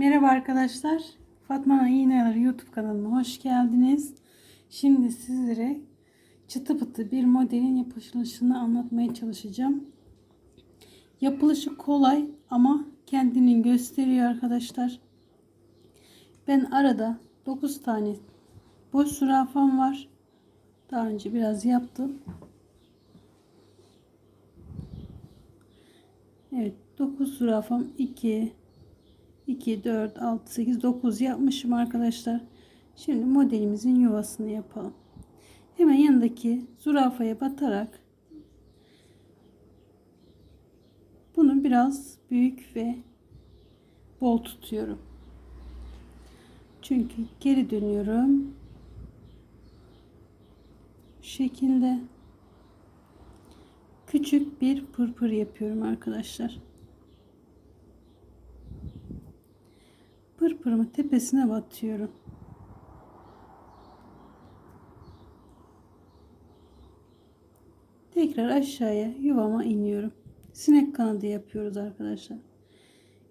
Merhaba arkadaşlar. Fatma İğneler YouTube kanalıma hoş geldiniz. Şimdi sizlere çıtı pıtı bir modelin yapılışını anlatmaya çalışacağım. Yapılışı kolay ama kendini gösteriyor arkadaşlar. Ben arada 9 tane boş zürafam var. Daha önce biraz yaptım. Evet 9 zürafam 2 2 4 6 8 9 yapmışım arkadaşlar. Şimdi modelimizin yuvasını yapalım. Hemen yanındaki zürafaya batarak bunu biraz büyük ve bol tutuyorum. Çünkü geri dönüyorum. Bu şekilde küçük bir pırpır yapıyorum arkadaşlar. Pırpırımı tepesine batıyorum. Tekrar aşağıya yuvama iniyorum. Sinek kanadı yapıyoruz arkadaşlar.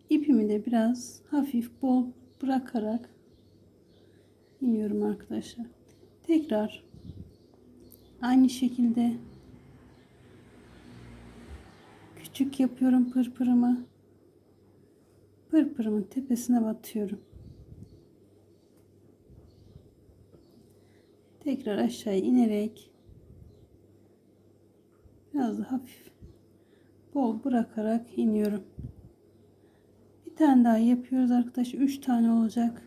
İpimi de biraz hafif bol bırakarak iniyorum arkadaşlar. Tekrar aynı şekilde küçük yapıyorum pırpırımı. Pırpırımın tepesine batıyorum. Tekrar aşağı inerek biraz da hafif bol bırakarak iniyorum. Bir tane daha yapıyoruz arkadaşlar. 3 tane olacak.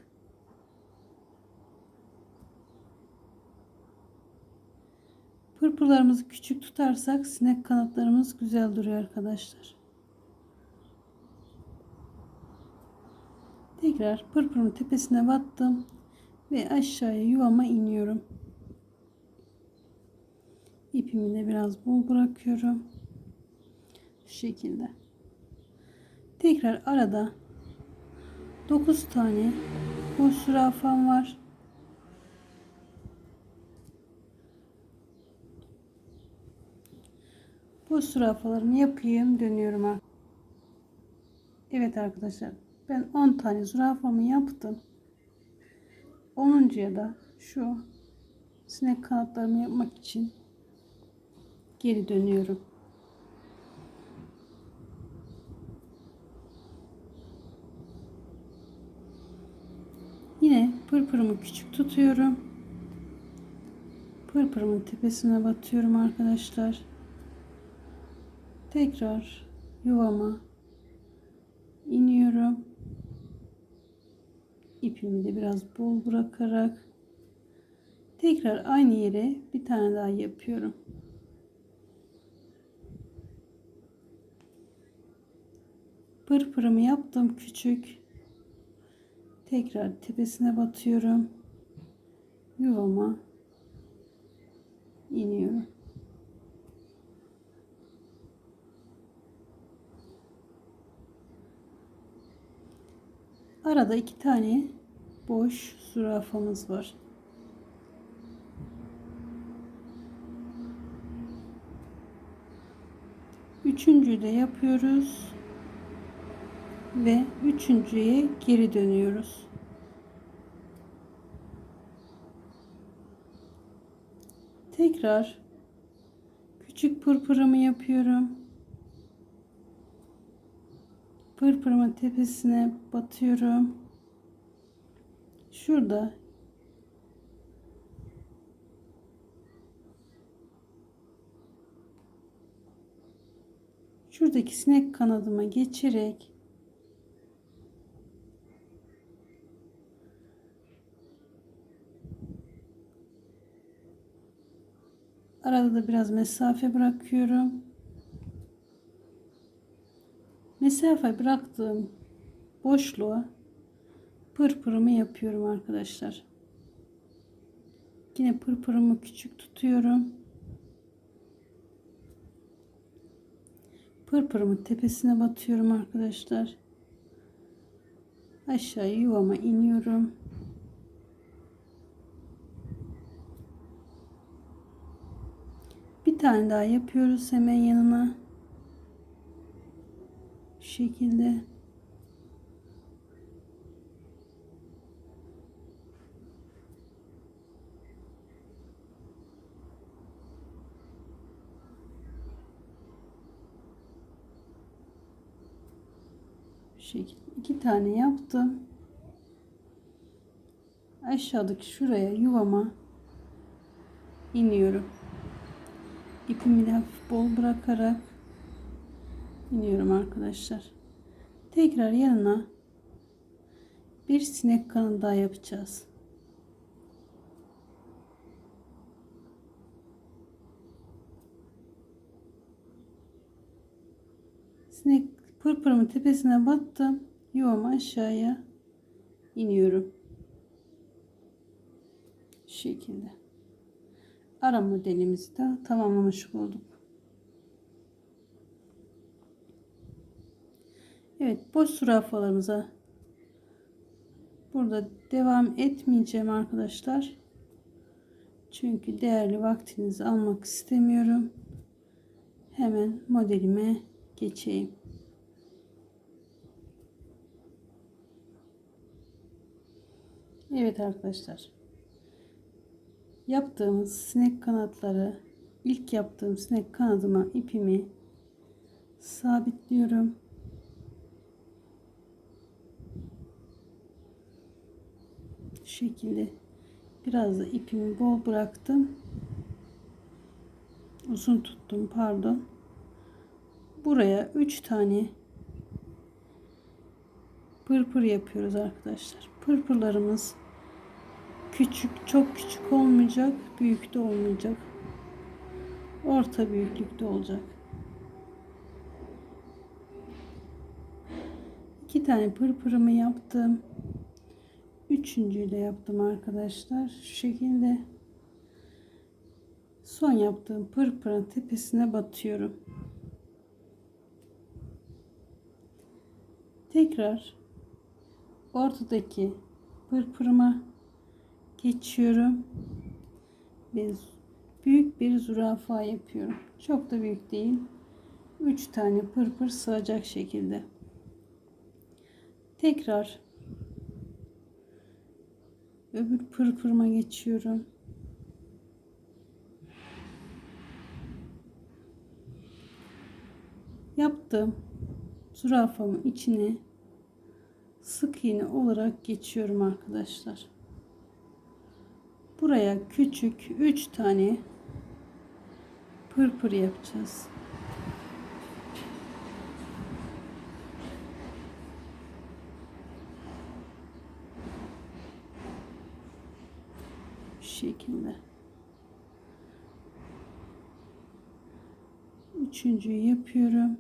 Pırpırlarımızı küçük tutarsak sinek kanatlarımız güzel duruyor arkadaşlar. Tekrar pırpırın tepesine battım ve aşağıya yuvama iniyorum. İpimi de biraz bol bırakıyorum. Şu şekilde. Tekrar arada 9 tane boş zürafam var. Bu zürafalarımı yapayım dönüyorum. Evet arkadaşlar ben 10 tane zürafamı yaptım. 10.ya da şu sinek kanatlarımı yapmak için geri dönüyorum. Yine pırpırımı küçük tutuyorum. Pırpırımın tepesine batıyorum arkadaşlar. Tekrar yuvama iniyorum. İpimi de biraz bol bırakarak tekrar aynı yere bir tane daha yapıyorum. Pırpırımı yaptım küçük. Tekrar tepesine batıyorum. Yuvama iniyorum. Arada iki tane boş zürafamız var. Üçüncüyü de yapıyoruz. Ve üçüncüye geri dönüyoruz. Tekrar küçük pırpırımı yapıyorum. Pırpırımın tepesine batıyorum. Şurada şuradaki sinek kanadıma geçerek arada da biraz mesafe bırakıyorum. Mesafe bıraktığım boşluğa pırpırımı yapıyorum arkadaşlar. Yine pırpırımı küçük tutuyorum. Pırpırımın tepesine batıyorum arkadaşlar. Aşağı yuvama iniyorum. Bir tane daha yapıyoruz hemen yanına şekilde. Şekil iki tane yaptım. Aşağıdaki şuraya yuvama iniyorum. İpimi de hafif bol bırakarak iniyorum arkadaşlar. Tekrar yanına bir sinek kanı daha yapacağız. Sinek pırpırımın tepesine battım. Yuvama aşağıya iniyorum. Şu şekilde. Ara modelimizi de tamamlamış olduk. Evet boş zürafalarımıza burada devam etmeyeceğim arkadaşlar. Çünkü değerli vaktinizi almak istemiyorum. Hemen modelime geçeyim. Evet arkadaşlar. Yaptığımız sinek kanatları ilk yaptığım sinek kanadıma ipimi sabitliyorum. Şu şekilde biraz da ipimi bol bıraktım. Uzun tuttum pardon. Buraya 3 tane pırpır yapıyoruz arkadaşlar. Pırpırlarımız küçük, çok küçük olmayacak, büyük de olmayacak. Orta büyüklükte olacak. İki tane pırpırımı yaptım. Üçüncüyü de yaptım arkadaşlar. Şu şekilde son yaptığım pırpırın tepesine batıyorum. Tekrar ortadaki pırpırıma geçiyorum ve büyük bir zürafa yapıyorum. Çok da büyük değil. 3 tane pırpır sığacak şekilde. Tekrar öbür pırpırıma geçiyorum. Yaptım zürafamın içine sık iğne olarak geçiyorum arkadaşlar. Buraya küçük 3 tane pırpır yapacağız. Şu şekilde. Üçüncüyü yapıyorum.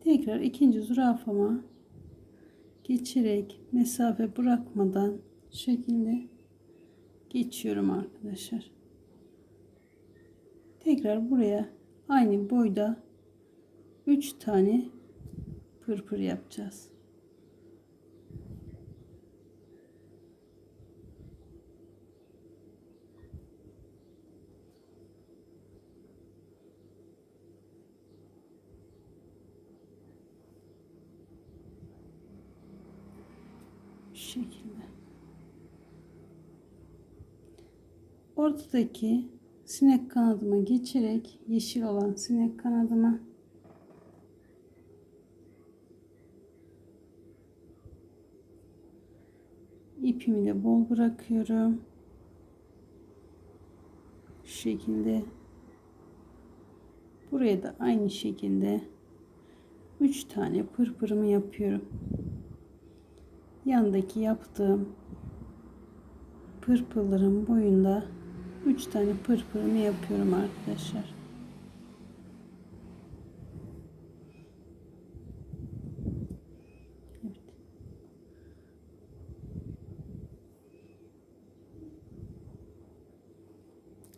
Tekrar ikinci zürafama geçerek mesafe bırakmadan şekilde geçiyorum arkadaşlar. Tekrar buraya aynı boyda 3 tane pırpır yapacağız. Şu şekilde. Ortadaki sinek kanadıma geçerek yeşil olan sinek kanadıma ipimi de bol bırakıyorum. Şu şekilde. Buraya da aynı şekilde 3 tane pırpırımı yapıyorum yandaki yaptığım pırpırların boyunda 3 tane pırpırımı yapıyorum arkadaşlar.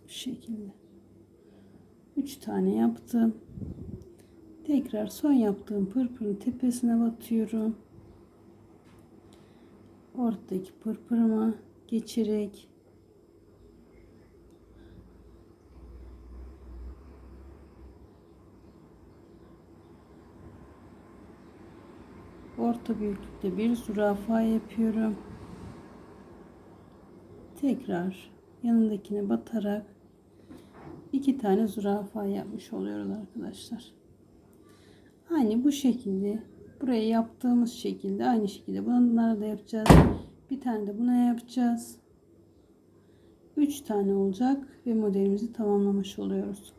Şekilde. 3 tane yaptım. Tekrar son yaptığım pırpırın tepesine batıyorum ortadaki pırpırıma geçerek orta büyüklükte bir zürafa yapıyorum. Tekrar yanındakine batarak iki tane zürafa yapmış oluyoruz arkadaşlar. Aynı bu şekilde buraya yaptığımız şekilde aynı şekilde bunları da yapacağız. Bir tane de buna yapacağız. 3 tane olacak ve modelimizi tamamlamış oluyoruz.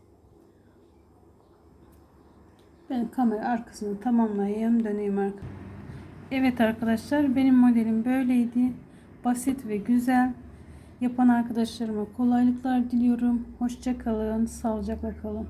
Ben kamera arkasını tamamlayayım döneyim arkadaşlar. Evet arkadaşlar benim modelim böyleydi. Basit ve güzel. Yapan arkadaşlarıma kolaylıklar diliyorum. Hoşça kalın, sağlıcakla kalın.